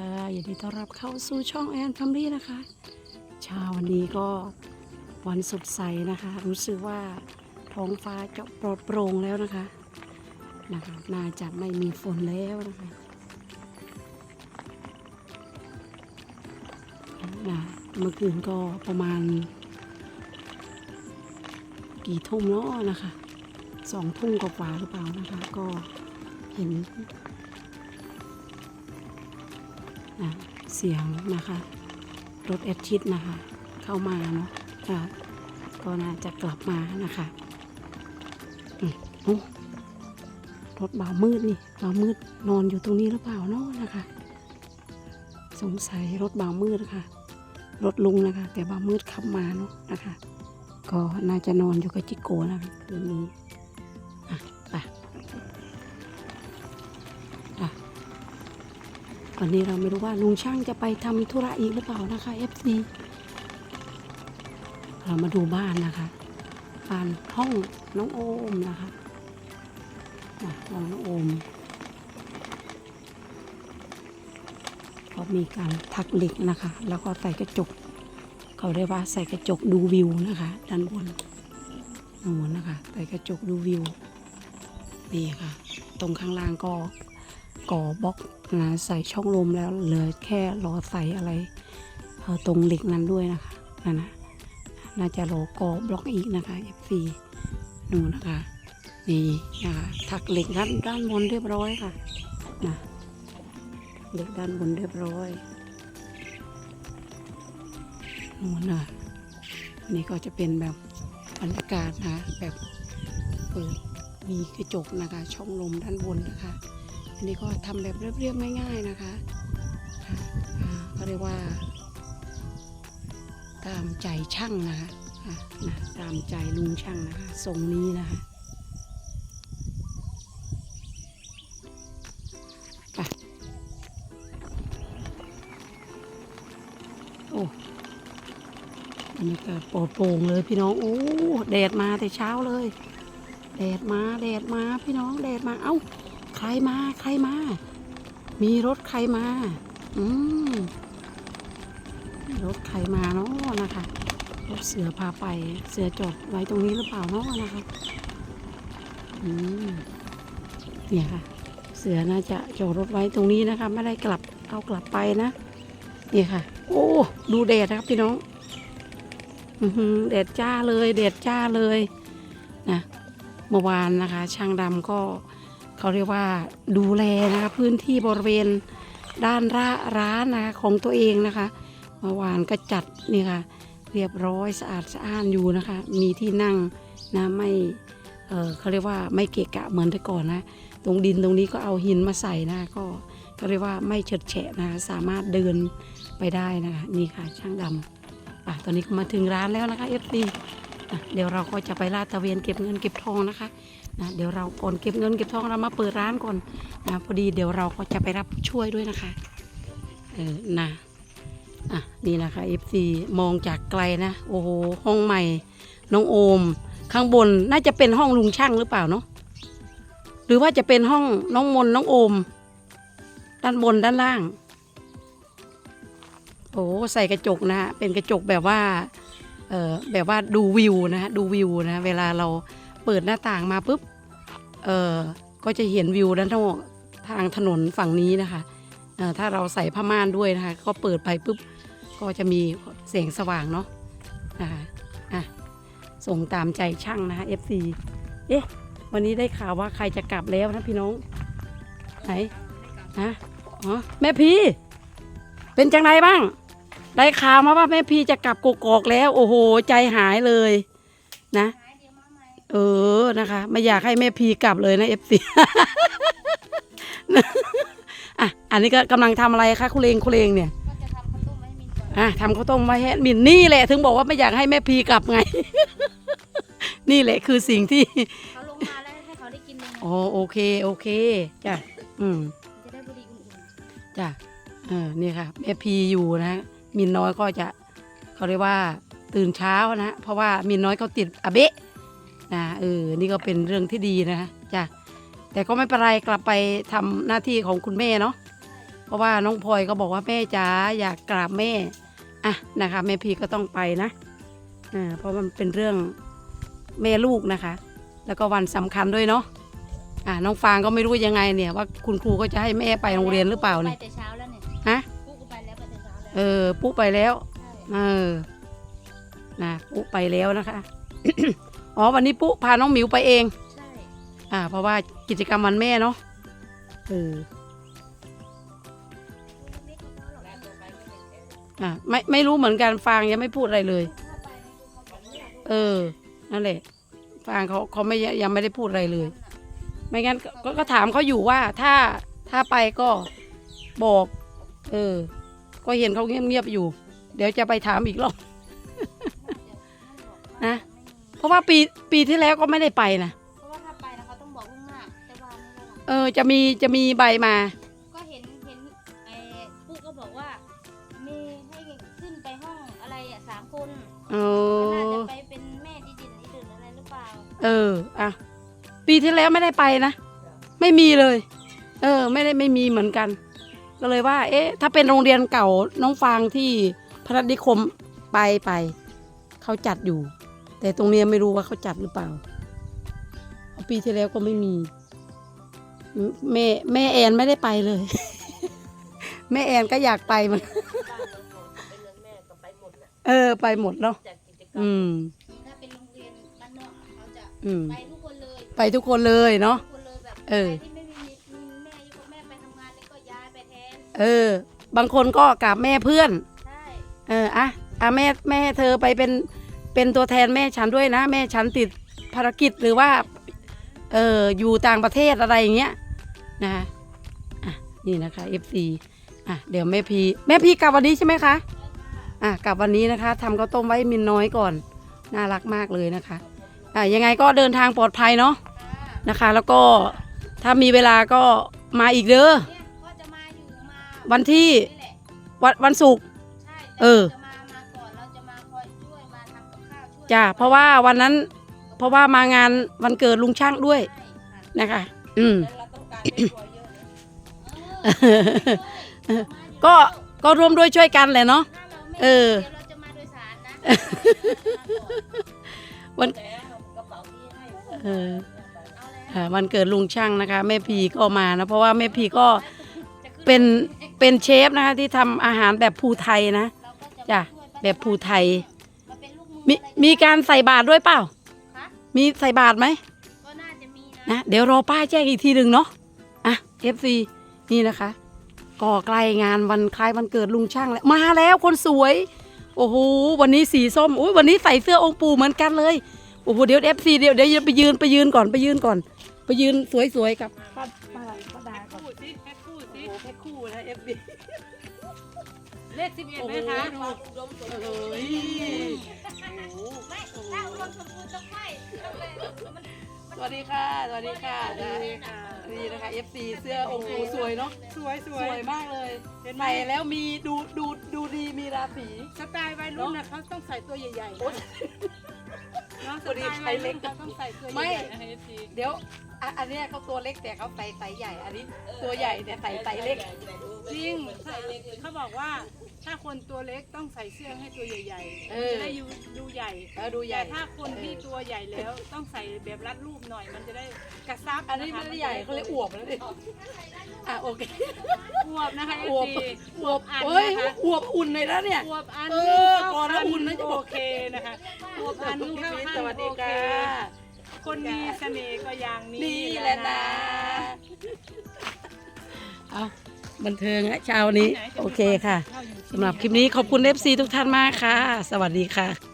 ค่ะยินดีต้อนรับเข้าสู่ช่องแอนฟัมลี่นะคะเช้าวันนี้ก็วันสดใสนะคะ รู้สึกว่าท้องฟ้าจะปลอดโปร่งแล้วนะคะนะคะน่าจะไม่มีฝนแล้วนะคะนะเมื่อคืนก็ประมาณ กี่ทุ่มเนาะนะคะสองทุ่มกว่าหรือเปล่านะคะ ก็เห็น เสียงนะคะ รถแอดชิดนะคะ เข้ามาเนาะค่ะก็น่าจะกลับมานะคะอืมโอ้รถบ่ามืดนี่บ่ามืดนอนอยู่ตรงนี้หรือเปล่าเนาะนะคะ สงสัยรถบ่ามืดนะคะ รถลุงนะคะ แต่บ่ามืดขับมาเนาะนะคะ ก็น่าจะนอนอยู่กับจิโกนะคะตัวนี้อะไป วันนี้เราไม่รู้ว่าลุงช่างจะไปทำธุระอีกหรือเปล่านะคะ FC เรามาดูบ้านนะคะบ้านห้องน้องโอมนะคะห้องน้องโอมก็มีการทักเหล็กนะคะ แล้วก็ใส่กระจก เขาเรียกว่าใส่กระจกดูวิวนะคะ ด้านบนนู่นนะคะ ใส่กระจกดูวิวนี่ค่ะ ตรงข้างล่างก็ ก่อบล็อกนะใส่ช่องลมแล้วเหลือแค่รอใส่อะไรตรงเหล็กนั้นด้วยนะคะนั่นนะน่าจะรอก่อบล็อกอีกนะคะ F4 นู่นนะคะนี่นะคะถักเหล็กด้านด้านบนเรียบร้อยค่ะนะเหล็กด้านบนเรียบร้อยนู่นนะนี่ก็จะเป็นแบบบรรยากาศนะแบบเปิดมีกระจกนะคะ ช่องลมด้านบนนะคะ อันนี้ก็ทำแบบเรียบๆง่ายๆนะคะอ่าอ่าก็เรียกว่า ตามใจช่างนะคะอะนะตามใจลุงช่างนะคะทรงนี้นะคะไปโอ้บรรยากาศปลอดโปร่งเลยพี่น้อง โอ้แดดมาแต่เช้าเลย แดดมาแดดมาพี่น้องแดดมา เอ้า ใครมาใครมา มีรถใครมา อืมรถใครมาเนาะนะคะรถเสือพาไปเสือจอดไว้ตรงนี้หรือเปล่าเนาะนะคะ อืมเนี่ยค่ะ เสือน่าจะจอดรถไว้ตรงนี้นะคะ ไม่ได้กลับเอากลับไปนะเนี่ยค่ะ โอ้ดูแดดนะครับพี่น้องอือแดดจ้าเลยแดดจ้าเลยนะเมื่อวานนะคะ ช่างดำก็ เขาเรียกว่าดูแลนะคะพื้นที่บริเวณด้านร้าร้านนะคะของตัวเองนะคะเมื่อวานก็จัดนี่ค่ะเรียบร้อยสะอาดสะอ้านอยู่นะคะ มีที่นั่งนะไม่เออเขาเรียกว่าไม่เกะกะเหมือนแต่ก่อนนะ ตรงดินตรงนี้ก็เอาหินมาใส่นะก็ก็เรียกว่าไม่เฉดแฉะนะคะสามารถเดินไปได้นะคะนี่ค่ะช่างดำอะตอนนี้ก็มาถึงร้านแล้วนะคะเอฟซีอ่ เดี๋ยวเราก็จะไปลาดตะเวนเก็บเงินเก็บทองนะคะนะเดี๋ยวเราก่อนเก็บเงินเก็บทองเรามาเปิดร้านก่อนนะพอดีเดี๋ยวเราก็จะไปรับช่วยด้วยนะคะเออนะอะนี่นะคะ FC มองจากไกลนะโอ้โหห้องใหม่น้องโอม ข้างบนน่าจะเป็นห้องลุงช่างหรือเปล่าเนาะหรือว่าจะเป็นห้องน้องมนน้องโอม ด้านบนด้านล่างโอ้ใส่กระจกนะฮะเป็นกระจกแบบว่า แบบว่าดูวิวนะฮะดูวิวนะเวลาเราเปิดหน้าต่างมาปุ๊บเออก็จะเห็นวิวด้านนอกทางถนนฝั่งนี้นะคะถ้าเราใส่ผ้าม่านด้วยนะคะ ก็เปิดไปปุ๊บก็จะมีแสงสว่างเนาะนะคะอะส่งตามใจช่างนะคะ FC เอ๊ะวันนี้ได้ข่าวว่าใครจะกลับแล้วนะพี่น้องไหนฮะอ๋อแม่พีเป็นจังไรบ้าง ได้ข่าวมาว่าแม่พีจะกลับกกอกแล้ว โอ้โห ใจหายเลยนะ เออนะคะไม่อยากให้แม่พีกลับเลยนะเอฟซีอะอันนี้ก็กำลังทำอะไรคะคุณเลงคุณเลงเนี่ยก็จะทำข้าวต้มให้มินก่อนอะทำข้าวต้มไว้ให้มินนี่แหละ ถึงบอกว่าไม่อยากให้แม่พีกลับไง นี่แหละคือสิ่งที่เขาลงมาแล้วให้เขาได้กินเลยไงอ๋อโอเคโอเคจ้ะอืมจะได้บุรีอุ่นจ้ะเออนี่ค่ะแม่พีอยู่นะ มินน้อยก็จะเขาเรียกว่าตื่นเช้านะ เพราะว่ามินน้อยเขาติดอเบะนะเออนี่ก็เป็นเรื่องที่ดีนะจ้ะแต่ก็ไม่เป็นไรกลับไปทำหน้าที่ของคุณแม่เนาะเพราะว่าน้องพลอยก็บอกว่าแม่จ๋าอยากกราบแม่อะนะคะแม่พีก็ต้องไปนะอ่าเพราะมันเป็นเรื่องแม่ลูกนะคะ แล้วก็วันสำคัญด้วยเนาะอ่าน้องฟางก็ไม่รู้ยังไงเนี่ยว่าคุณครูก็จะให้แม่ไปโรงเรียนหรือเปล่าเนี่ยแต่เช้าแล้ว เช้าแล้วเออปุ๊ไปแล้วใช่เออนะปุ๊ไปแล้วนะคะ อ๋อวันนี้ปุ๊พาน้องหมิวไปเอง ใช่ อ่า เพราะว่ากิจกรรมวันแม่เนาะเออเล็กๆเขาหรอกแล้วไปก็เป็นเอออ่าไม่ไม่รู้เหมือนกันฟางยังไม่พูดอะไรเลยถ้าไปนี่คือเขาบอกไม่อยากเออ นั่นแหละฟางเขาเขาไม่ยังไม่ได้พูดอะไรเลย ไม่งั้นก็ก็ก็ถามเขาอยู่ว่าถ้าถ้าไปก็บอก เออ ก็เห็นเขาเงียบๆอยู่ เดี๋ยวจะไปถามอีกรอบนะ เพราะว่าปีปีที่แล้วก็ไม่ได้ไปนะ เพราะว่าถ้าไปนะเขาต้องบอกล่วงหน้าแต่ว่าไม่ได้หรอกเออจะมีจะมีใบมา ก็เห็นเห็นไอ้ปุ๊กก็บอกว่ามีให้ขึ้นไปห้องอะไรอะสามคนเอน่าอ จะไปเป็นแม่ดิดินดิดินอะไรหรือเปล่าเออ อะ ปีที่แล้วไม่ได้ไปนะ ไม่มีเลย เออ ไม่ได้ไม่มีเหมือนกัน ก็เลยว่า เอ๊ะ ถ้าเป็นโรงเรียนเก่าน้องฟางที่พระนิคมไปไป เขาจัดอยู่ แต่ตรงเนี้ยไม่รู้ว่าเขาจัดหรือเปล่าเพราะปีที่แล้วก็ไม่มี แม่แม่แอนไม่ได้ไปเลย แม่แอนก็อยากไปเหมัน เออ ไปหมดเนาะ อืม ถ้าเป็นโรงเรียนบ้านนอกอะเขาจะอืม ไปทุกคนเลยไปทุกคนเลยเนาะ ทุกคนเลยแบบเออใครที่ เออ บางคนก็กราบแม่เพื่อน ใช่เอออะอะแม่แม่เธอไปเป็นเป็นตัวแทนแม่ฉันด้วยนะ แม่ฉันติดภารกิจหรือว่า เอออยู่ต่างประเทศอะไรอย่างเงี้ยนะคะอะนี่นะคะ FC อะเดี๋ยวแม่พีแม่พีกลับวันนี้ใช่ไหมคะอะกลับวันนี้นะคะทำข้าวต้มไว้มินน้อยก่อน น่ารักมากเลยนะคะอะยังไงก็เดินทางปลอดภัยเนาะค่ะนะคะ แล้วก็ถ้ามีเวลาก็มาอีกเด้อ เวันที่นี่แหละวันวันศุกร์ ใช่เออ จะมามาก่อนเราจะมาคอยช่วยมาทำกับข้าวช่วยจ้ะเพราะว่าวันนั้น เพราะว่ามางานวันเกิดลุงช่างด้วยใช่ค่ะนะคะ อืมเราต้องการให้ครัวเยอะเลยเออ ก็ ก็ร่วมด้วยช่วยกันแหละเนาะ ถ้าเราไม่เออเดี๋ยวเราจะมาโดยสารนะวันกระเป๋าที่ให้เออเอาแล้วอ่าวันเกิดลุงช่างนะคะแม่พีก็มานะเพราะว่าแม่พีก็จะขึ้เป็น เป็นเชฟนะคะ ที่ทำอาหารแบบภูไทยนะเราก็จะจ้ะช่วยป้าแบบภูไทยมาเป็นลูกมือมีอะไรมีการใส่บาตรด้วยเปล่าคะมีใส่บาตรไหมก็น่าจะมีนะ นะเดี๋ยวรอป้าแจ้งอีกทีหนึ่งเนาะอะ FC นี่นะคะก็ใกล้งานวันคล้ายวันเกิดลุงช่างแล้วมาแล้วคนสวย โอ้โหวันนี้สีส้มอุ้ยวันนี้ใส่เสื้อองค์ปู่เหมือนกันเลยโอ้โหเดี๋ยว FC เดี๋ยวเดี๋ยวไปยืนไปยืนก่อนไปยืนก่อน ไปยืนสวยๆกับ คู่สิแพ็คคู่สิโอ้โหแพ็คคู่นะ FB เลขสิบเอ็ดโอ้ไหโหมคะดูเอ้ยไม่ถ้าอุดมสมบูรณ์ต้องไม่ต้องเลยมันสวัสดีค่ะ สวัสดีค่ะนะนี่นะคะ FC เสื้อองค์ปู่สวยเนาะสวยสสวยวยมากเลยเห็นไหมใส่แล้วมีดูดูดูดีมีราศีสไตล์วัยรุ่นนะเขาต้องใส่ตัวใหญ่ๆโอ๊ยเนาะ พอดีใช้เล็กเขาต้องใส่ตัวใหไม่ญ่ๆนะเอฟซีเดี๋ยวอะอันเนี้ยเขาตัวเล็กแต่เขาใส่ไซส์ใหญ่ อันนี้ตัวใหญ่แต่ใส่ไซส์เล็ก จริง เขาบอกว่า ถ้าคนตัวเล็กต้องใส่เสื้อให้ตัวใหญ่ๆเออมันจะได้ดูดูใหญ่เออดูใหญ่ แต่ถ้าคนที่ตัวใหญ่แล้วต้องใส่แบบรัดรูปหน่อย มันจะได้กระซับอันนี้ไม่ได้ใหญ่เขาเลยอวบแล้วดิอะโอเค อวบนะคะเออวบฟซีอวบอันเฮ้ยนะคะอวบอุ่นเลยนะเนี่ย อวบอันเอนึงอเข้าก่อนนะขั้นอุ่นนะจะบอกโอเคนะคะอวบอันนึงเข้าขั้นสวัสดีโอเคค่ะ คนมีเสน่ห์ก็อย่างนี้นี่แหละนะ เอา บันเทิงนะเช้านี้ โอเคค่ะสำหรับคลิปนี้ขอบคุณเอฟซีทุกท่านมากค่ะ สวัสดีค่ะ